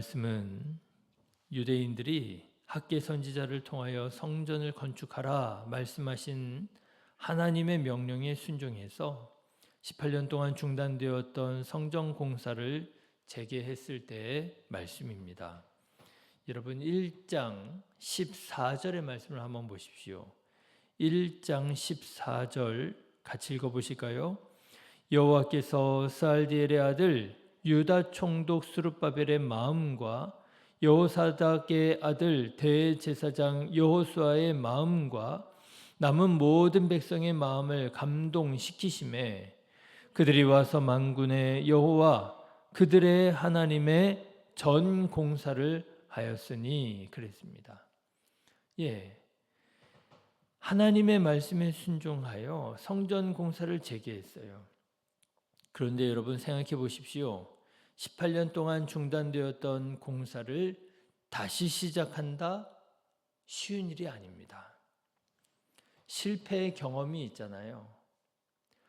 말씀은 유대인들이 학계 선지자를 통하여 성전을 건축하라 말씀하신 하나님의 명령에 순종해서 18년 동안 중단되었던 성전 공사를 재개했을 때의 말씀입니다. 여러분 1장 14절의 말씀을 한번 보십시오. 1장 14절 같이 읽어 보실까요? 여호와께서 살디엘의 아들 유다 총독 수르바벨의 마음과 여호사닥의 아들 대제사장 여호수아의 마음과 남은 모든 백성의 마음을 감동시키심에 그들이 와서 만군의 여호와 그들의 하나님의 전 공사를 하였으니 그랬습니다. 예. 하나님의 말씀에 순종하여 성전 공사를 재개했어요. 그런데 여러분 생각해 보십시오. 18년 동안 중단되었던 공사를 다시 시작한다? 쉬운 일이 아닙니다. 실패의 경험이 있잖아요.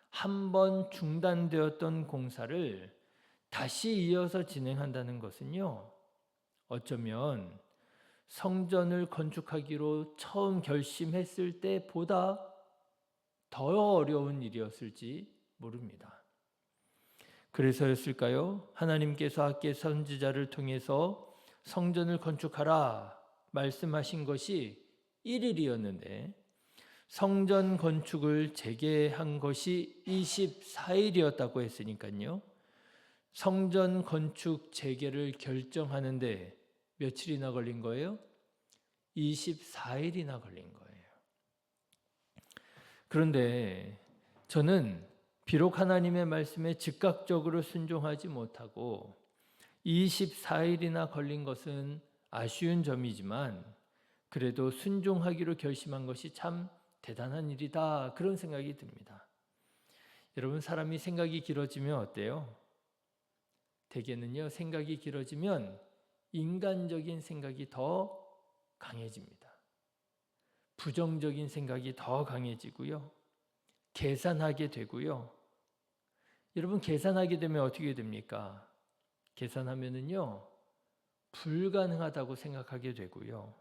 한 번 중단되었던 공사를 다시 이어서 진행한다는 것은요, 어쩌면 성전을 건축하기로 처음 결심했을 때보다 더 어려운 일이었을지 모릅니다. 그래서였을까요? 하나님께서 학계 선지자를 통해서 성전을 건축하라 말씀하신 것이 1일이었는데 성전 건축을 재개한 것이 24일이었다고 했으니까요. 성전 건축 재개를 결정하는데 며칠이나 걸린 거예요? 24일이나 걸린 거예요. 그런데 저는 비록 하나님의 말씀에 즉각적으로 순종하지 못하고 24일이나 걸린 것은 아쉬운 점이지만 그래도 순종하기로 결심한 것이 참 대단한 일이다. 그런 생각이 듭니다. 여러분, 사람이 생각이 길어지면 어때요? 대개는요, 생각이 길어지면 인간적인 생각이 더 강해집니다. 부정적인 생각이 더 강해지고요. 계산하게 되고요. 여러분 계산하게 되면 어떻게 됩니까? 계산하면은요. 불가능하다고 생각하게 되고요.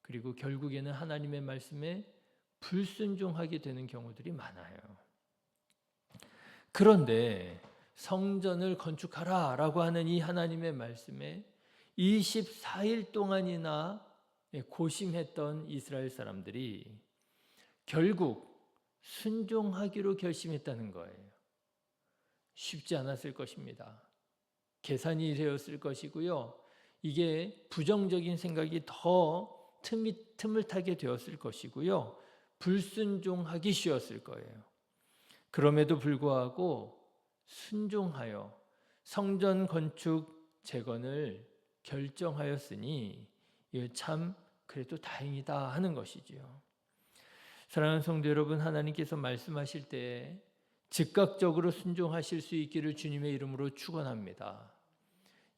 그리고 결국에는 하나님의 말씀에 불순종하게 되는 경우들이 많아요. 그런데 성전을 건축하라 라고 하는 이 하나님의 말씀에 24일 동안이나 고심했던 이스라엘 사람들이 결국 순종하기로 결심했다는 거예요. 쉽지 않았을 것입니다. 계산이 되었을 것이고요. 이게 부정적인 생각이 더 틈이, 틈을 타게 되었을 것이고요. 불순종하기 쉬웠을 거예요. 그럼에도 불구하고 순종하여 성전 건축 재건을 결정하였으니 참 그래도 다행이다 하는 것이지요. 사랑하는 성도 여러분, 하나님께서 말씀하실 때 즉각적으로 순종하실 수 있기를 주님의 이름으로 축원합니다.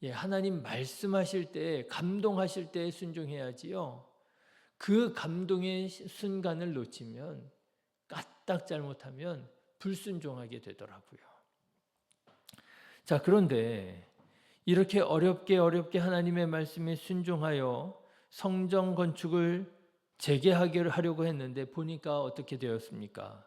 예, 하나님 말씀하실 때 감동하실 때 순종해야지요. 그 감동의 순간을 놓치면 까딱 잘못하면 불순종하게 되더라고요. 자, 그런데 이렇게 어렵게 어렵게 하나님의 말씀에 순종하여 성정 건축을 재개하기를 하려고 했는데 보니까 어떻게 되었습니까?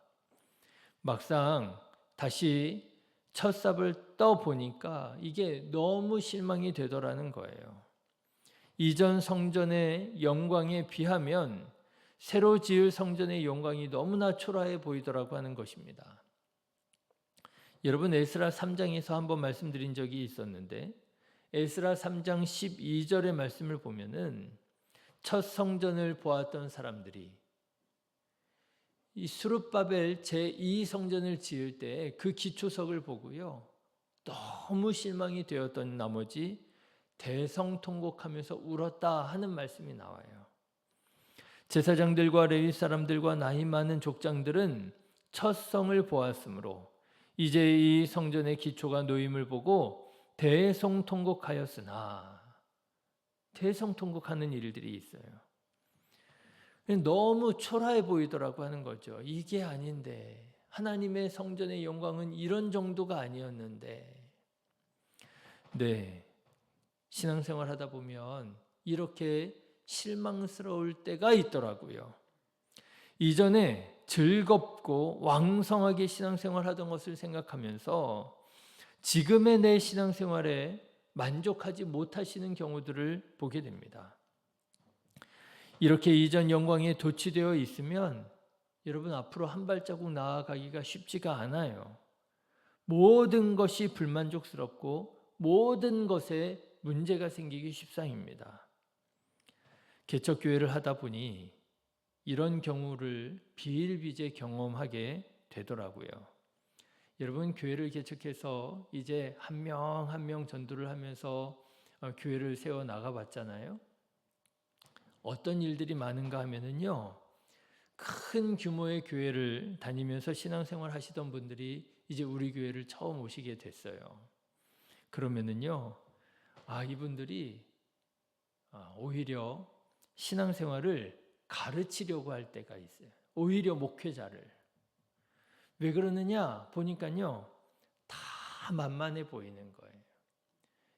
막상 다시 첫 삽을 떠 보니까 이게 너무 실망이 되더라는 거예요. 이전 성전의 영광에 비하면 새로 지을 성전의 영광이 너무나 초라해 보이더라고 하는 것입니다. 여러분 에스라 3장에서 한번 말씀드린 적이 있었는데 에스라 3장 12절의 말씀을 보면은 첫 성전을 보았던 사람들이 이 수르바벨 제2 성전을 지을 때 그 기초석을 보고요. 너무 실망이 되었던 나머지 대성통곡하면서 울었다 하는 말씀이 나와요. 제사장들과 레위 사람들과 나이 많은 족장들은 첫 성을 보았으므로 이제 이 성전의 기초가 놓임을 보고 대성통곡하였으나 대성통곡하는 일들이 있어요. 너무 초라해 보이더라고 하는 거죠. 이게 아닌데 하나님의 성전의 영광은 이런 정도가 아니었는데 네. 신앙생활 하다 보면 이렇게 실망스러울 때가 있더라고요. 이전에 즐겁고 왕성하게 신앙생활 하던 것을 생각하면서 지금의 내 신앙생활에 만족하지 못하시는 경우들을 보게 됩니다. 이렇게 이전 영광에 도취되어 있으면 여러분 앞으로 한 발자국 나아가기가 쉽지가 않아요. 모든 것이 불만족스럽고 모든 것에 문제가 생기기 십상입니다. 개척교회를 하다 보니 이런 경우를 비일비재 경험하게 되더라고요. 여러분 교회를 개척해서 이제 한 명 한명 전도를 하면서 어, 교회를 세워 나가 봤잖아요. 어떤 일들이 많은가 하면은요. 큰 규모의 교회를 다니면서 신앙생활 하시던 분들이 이제 우리 교회를 처음 오시게 됐어요. 그러면은요. 아, 이분들이 아, 오히려 신앙생활을 가르치려고 할 때가 있어요. 오히려 목회자를. 왜 그러느냐 보니까요 다 만만해 보이는 거예요.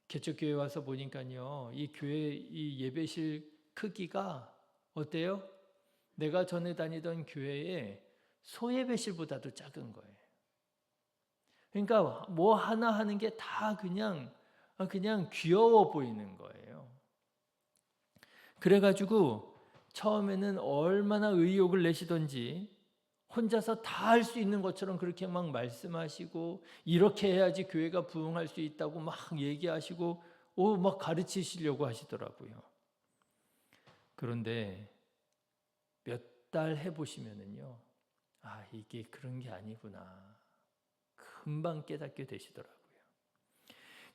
개척교회 와서 보니까요 이 교회 이 예배실 크기가 어때요? 내가 전에 다니던 교회의 소예배실보다도 작은 거예요. 그러니까 뭐 하나 하는 게 다 그냥 그냥 귀여워 보이는 거예요. 그래가지고 처음에는 얼마나 의욕을 내시던지 혼자서 다 할 수 있는 것처럼 그렇게 막 말씀하시고 이렇게 해야지 교회가 부흥할 수 있다고 막 얘기하시고 오 막 가르치시려고 하시더라고요. 그런데 몇 달 해보시면은요, 아 이게 그런 게 아니구나. 금방 깨닫게 되시더라고요.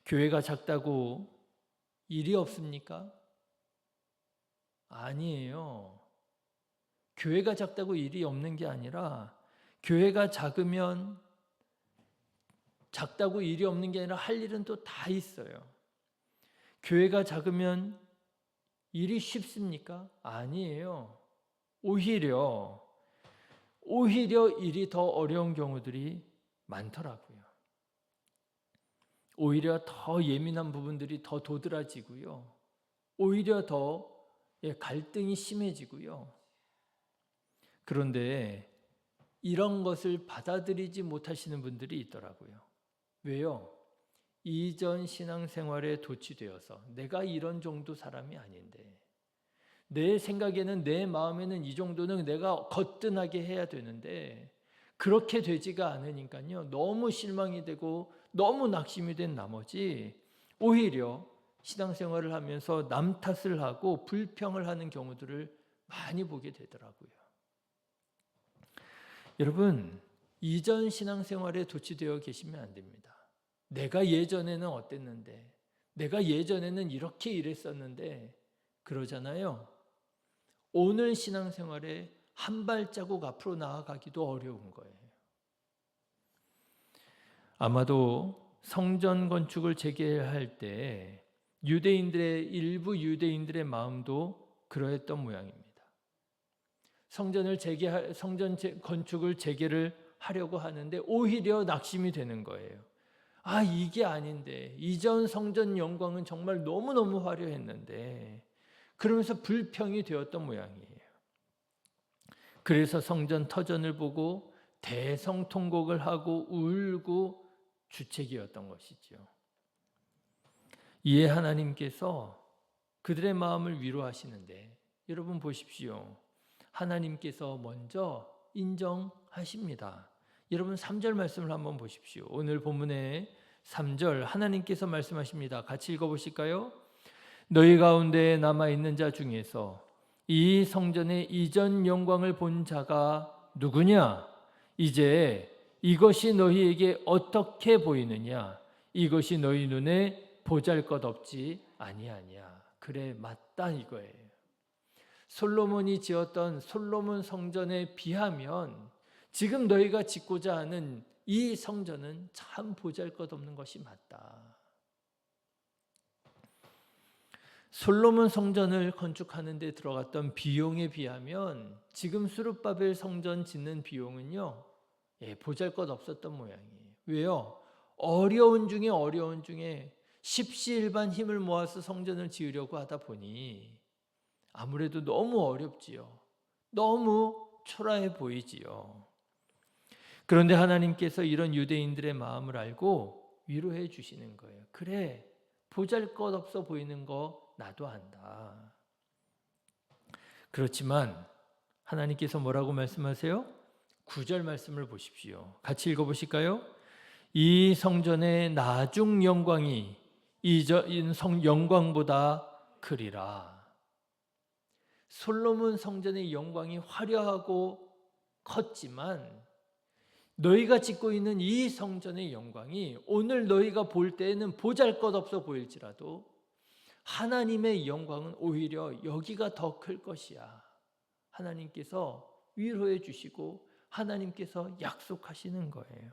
교회가 작다고 일이 없습니까? 아니에요. 교회가 작다고 일이 없는 게 아니라 교회가 작으면 작다고 일이 없는 게 아니라 할 일은 또 다 있어요. 교회가 작으면 일이 쉽습니까? 아니에요. 오히려 오히려 일이 더 어려운 경우들이 많더라고요. 오히려 더 예민한 부분들이 더 도드라지고요. 오히려 더 예, 갈등이 심해지고요. 그런데 이런 것을 받아들이지 못하시는 분들이 있더라고요. 왜요? 이전 신앙생활에 도취되어서 내가 이런 정도 사람이 아닌데 내 생각에는 내 마음에는 이 정도는 내가 거뜬하게 해야 되는데 그렇게 되지가 않으니까요. 너무 실망이 되고 너무 낙심이 된 나머지 오히려 신앙생활을 하면서 남 탓을 하고 불평을 하는 경우들을 많이 보게 되더라고요. 여러분, 이전 신앙생활에 도취되어 계시면 안 됩니다. 내가 예전에는 어땠는데, 내가 예전에는 이렇게 일했었는데, 그러잖아요. 오늘 신앙생활에 한 발자국 앞으로 나아가기도 어려운 거예요. 아마도 성전 건축을 재개할 때 유대인들의 일부 유대인들의 마음도 그러했던 모양입니다. 성전을 재개 성전 건축을 재개를 하려고 하는데 오히려 낙심이 되는 거예요. 아, 이게 아닌데. 이전 성전 영광은 정말 너무너무 화려했는데. 그러면서 불평이 되었던 모양이에요. 그래서 성전 터전을 보고 대성통곡을 하고 울고 주책이었던 것이죠. 이에 하나님께서 그들의 마음을 위로하시는데 여러분 보십시오. 하나님께서 먼저 인정하십니다. 여러분 3절 말씀을 한번 보십시오. 오늘 본문의 3절 하나님께서 말씀하십니다. 같이 읽어 보실까요? 너희 가운데 남아 있는 자 중에서 이 성전의 이전 영광을 본 자가 누구냐? 이제 이것이 너희에게 어떻게 보이느냐? 이것이 너희 눈에 보잘것없지 아니하냐. 그래 맞다 이거예요. 솔로몬이 지었던 솔로몬 성전에 비하면 지금 너희가 짓고자 하는 이 성전은 참 보잘것없는 것이 맞다. 솔로몬 성전을 건축하는 데 들어갔던 비용에 비하면 지금 수르바벨 성전 짓는 비용은요. 예, 보잘것 없었던 모양이에요. 왜요? 어려운 중에 어려운 중에 십시일반 힘을 모아서 성전을 지으려고 하다 보니 아무래도 너무 어렵지요. 너무 초라해 보이지요. 그런데 하나님께서 이런 유대인들의 마음을 알고 위로해 주시는 거예요. 그래, 보잘 것 없어 보이는 거 나도 안다. 그렇지만 하나님께서 뭐라고 말씀하세요? 구절 말씀을 보십시오. 같이 읽어 보실까요? 이 성전의 나중 영광이 이전 성 영광보다 크리라. 솔로몬 성전의 영광이 화려하고 컸지만 너희가 짓고 있는 이 성전의 영광이 오늘 너희가 볼 때에는 보잘 것 없어 보일지라도 하나님의 영광은 오히려 여기가 더 클 것이야. 하나님께서 위로해 주시고 하나님께서 약속하시는 거예요.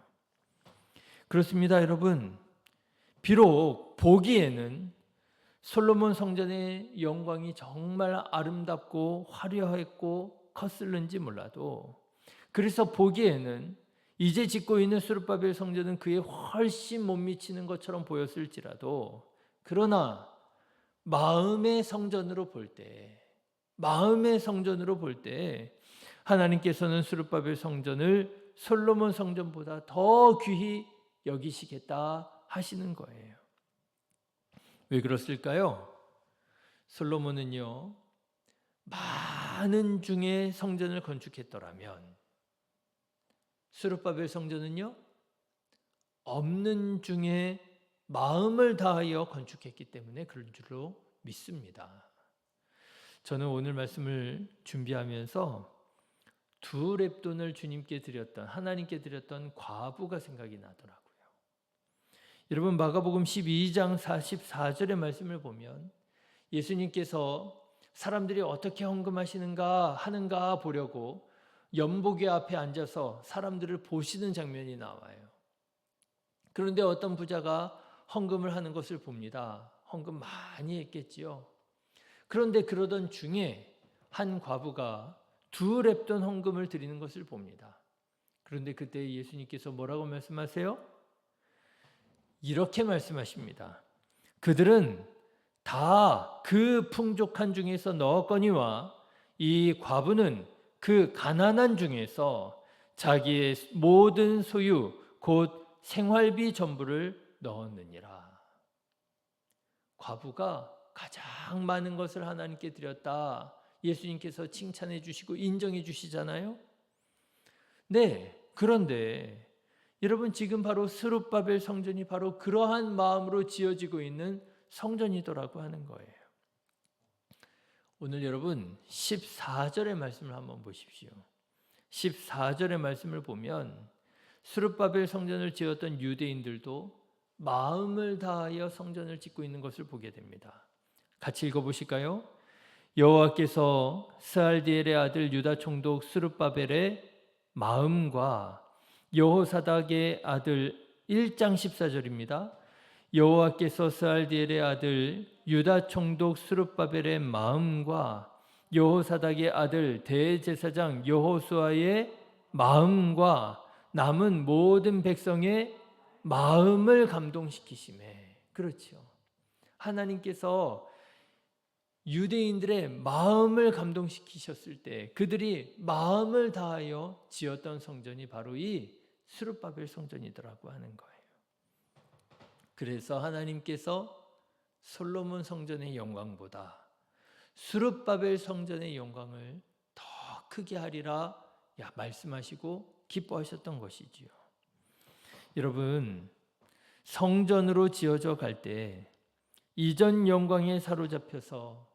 그렇습니다, 여러분. 비록 보기에는 솔로몬 성전의 영광이 정말 아름답고 화려했고 컸을는지 몰라도 그래서 보기에는 이제 짓고 있는 수르바벨 성전은 그에 훨씬 못 미치는 것처럼 보였을지라도 그러나 마음의 성전으로 볼 때, 마음의 성전으로 볼 때 하나님께서는 수르바벨 성전을 솔로몬 성전보다 더 귀히 여기시겠다 하시는 거예요. 왜 그렇을까요? 솔로몬은요, 많은 중에 성전을 건축했더라면, 수르바벨 성전은요, 없는 중에 마음을 다하여 건축했기 때문에 그런 줄로 믿습니다. 저는 오늘 말씀을 준비하면서 두 랩돈을 주님께 드렸던 하나님께 드렸던 과부가 생각이 나더라고요. 여러분 마가복음 12장 44절의 말씀을 보면 예수님께서 사람들이 어떻게 헌금하시는가 하는가 보려고 연복의 앞에 앉아서 사람들을 보시는 장면이 나와요. 그런데 어떤 부자가 헌금을 하는 것을 봅니다. 헌금 많이 했겠지요. 그런데 그러던 중에 한 과부가 두 랩돈 헌금을 드리는 것을 봅니다. 그런데 그때 예수님께서 뭐라고 말씀하세요? 이렇게 말씀하십니다. 그들은 다 그 풍족한 중에서 넣었거니와 이 과부는 그 가난한 중에서 자기의 모든 소유 곧 생활비 전부를 넣었느니라. 과부가 가장 많은 것을 하나님께 드렸다. 예수님께서 칭찬해 주시고 인정해 주시잖아요. 네. 그런데 여러분 지금 바로 스룹바벨 성전이 바로 그러한 마음으로 지어지고 있는 성전이더라고 하는 거예요. 오늘 여러분 14절의 말씀을 한번 보십시오. 14절의 말씀을 보면 스룹바벨 성전을 지었던 유대인들도 마음을 다하여 성전을 짓고 있는 것을 보게 됩니다. 같이 읽어 보실까요? 여호와께서 스알디엘의 아들 유다 총독 스룹바벨의 마음과 여호사닥의 아들 1장 14절입니다. 여호와께서 스알디엘의 아들 유다 총독 스룹바벨의 마음과 여호사닥의 아들 대제사장 여호수아의 마음과 남은 모든 백성의 마음을 감동시키심에 그렇죠. 하나님께서 유대인들의 마음을 감동시키셨을 때 그들이 마음을 다하여 지었던 성전이 바로 이 수르바벨 성전이더라고 하는 거예요. 그래서 하나님께서 솔로몬 성전의 영광보다 수르바벨 성전의 영광을 더 크게 하리라 야 말씀하시고 기뻐하셨던 것이지요. 여러분 성전으로 지어져 갈 때 이전 영광에 사로잡혀서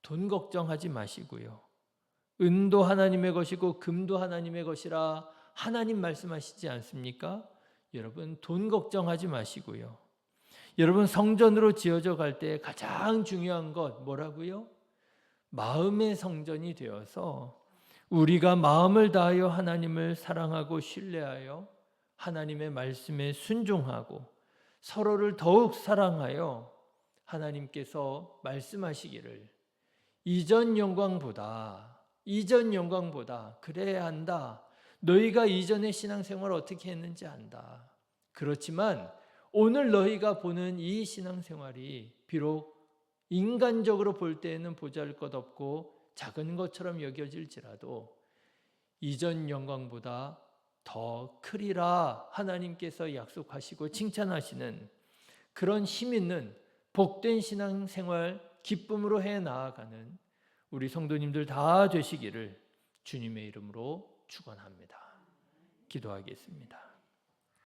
돈 걱정하지 마시고요. 은도 하나님의 것이고 금도 하나님의 것이라 하나님 말씀하시지 않습니까? 여러분 돈 걱정하지 마시고요. 여러분 성전으로 지어져 갈 때 가장 중요한 것 뭐라고요? 마음의 성전이 되어서 우리가 마음을 다하여 하나님을 사랑하고 신뢰하여 하나님의 말씀에 순종하고 서로를 더욱 사랑하여 하나님께서 말씀하시기를 이전 영광보다 이전 영광보다 그래야 한다. 너희가 이전의 신앙생활 어떻게 했는지 안다. 그렇지만 오늘 너희가 보는 이 신앙생활이 비록 인간적으로 볼 때에는 보잘 것 없고 작은 것처럼 여겨질지라도 이전 영광보다 더 크리라 하나님께서 약속하시고 칭찬하시는 그런 힘 있는 복된 신앙생활 기쁨으로 해 나아가는 우리 성도님들 다 되시기를 주님의 이름으로 축원합니다. 기도하겠습니다.